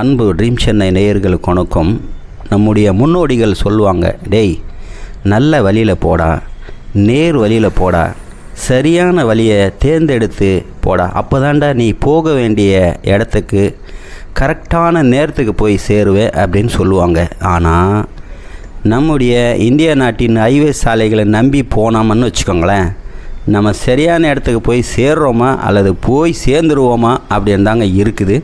அன்பு ட்ரீம் சென்னை நேயர்களுக்கு வணக்கம். நம்முடைய முன்னோடிகள் சொல்லுவாங்க டேய் நல்ல வழியில் போடா நேர் வழியில் போடா சரியான வழியை தேர்ந்தெடுத்து போடா. அப்போதான்டா நீ போக வேண்டிய இடத்துக்கு கரெக்டான நேரத்துக்கு போய் சேருவே அப்படின்னு சொல்லுவாங்க. ஆனால் நம்முடைய இந்திய நாட்டின் ஹைவே சாலைகளை நம்பி போனோம்னு வச்சுக்கோங்களேன். நம்ம சரியான இடத்துக்கு போய் சேர்றோமா அல்லது போய் சேர்ந்துருவோமா அப்படின்னு தாங்க இருக்குது.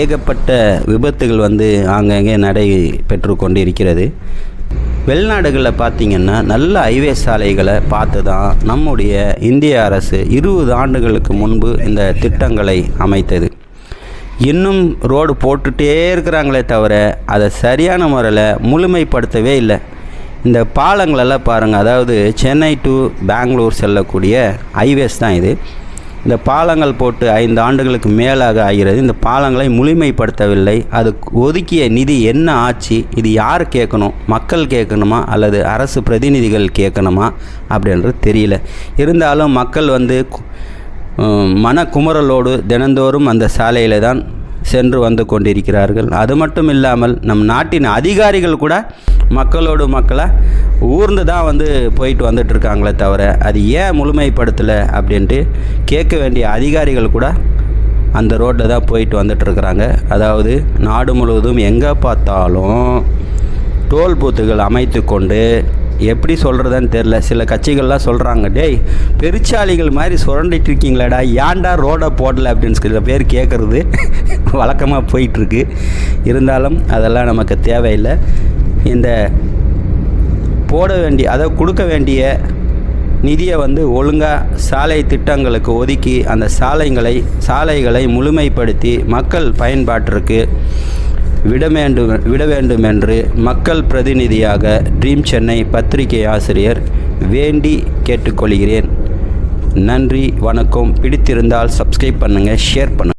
ஏகப்பட்ட விபத்துகள் வந்து ஆங்கங்கே நடைபெற்று கொண்டு இருக்கிறது வெளிநாடுகளில் பார்த்திங்கன்னா நல்ல ஹைவே சாலைகளை பார்த்து தான் நம்முடைய இந்திய அரசு இருபது ஆண்டுகளுக்கு முன்பு இந்த திட்டங்களை அமைத்தது. இன்னும் ரோடு போட்டுகிட்டே இருக்கிறாங்களே தவிர அதை சரியான முறையில் முழுமைப்படுத்தவே இல்லை. இந்த பாலங்களெல்லாம் பாருங்கள் அதாவது சென்னை டு பெங்களூர் செல்லக்கூடிய ஹைவேஸ் தான் இது. இந்த பாலங்கள் போட்டு ஐந்து ஆண்டுகளுக்கு மேலாக ஆகிறது. இந்த பாலங்களை முழுமைப்படுத்தவில்லை. அது ஒதுக்கிய நிதி என்ன ஆச்சு? இது யார் கேட்கணும்? மக்கள் கேட்கணுமா? அல்லது அரசு பிரதிநிதிகள் கேட்கணுமா? அப்படின்றது தெரியல. இருந்தாலும் மக்கள் வந்து மனக்குமுறலோடு தினந்தோறும் அந்த சாலையில் தான் சென்று வந்து கொண்டிருக்கிறார்கள். அது மட்டும் இல்லாமல் நம் நாட்டின் அதிகாரிகள் கூட மக்களோடு மக்களாக ஊர்ந்து தான் வந்து போயிட்டு வந்துட்டு இருக்காங்களே தவிர அது ஏன் முழுமைப்படுத்தலை அப்படின்ட்டு கேட்க வேண்டிய அதிகாரிகள் கூட அந்த ரோட்டில் தான் போயிட்டு வந்துட்டுருக்குறாங்க அதாவது நாடு முழுவதும் எங்கே பார்த்தாலும் டோல் பூத்துகள் அமைத்து கொண்டு எப்படி சொல்கிறதுன்னு தெரில சில கட்சிகள்லாம் சொல்கிறாங்க டேய் பெருச்சாளிகள் மாதிரி சுரண்டிட்டு இருக்கீங்களாடா ஏன்டா ரோடை போடலை? அப்படின்னு சில பேர் கேட்குறது வழக்கமாக போயிட்டுருக்கு. இருந்தாலும் அதெல்லாம் நமக்கு தேவையில்லை. இந்த போட வேண்டிய அதை கொடுக்க வேண்டிய நிதியை வந்து ஒழுங்காக சாலை திட்டங்களுக்கு ஒதுக்கி அந்த சாலைகளை சாலைகளை முழுமைப்படுத்தி மக்கள் பயன்பாட்டிற்கு விட வேண்டும் விட வேண்டும் என்று மக்கள் பிரதிநிதியாக ட்ரீம் சென்னை பத்திரிகை ஆசிரியர் வேண்டி கேட்டுக்கொள்கிறேன். நன்றி வணக்கம். பிடித்திருந்தால் சப்ஸ்கிரைப் பண்ணுங்கள் ஷேர் பண்ணுங்கள்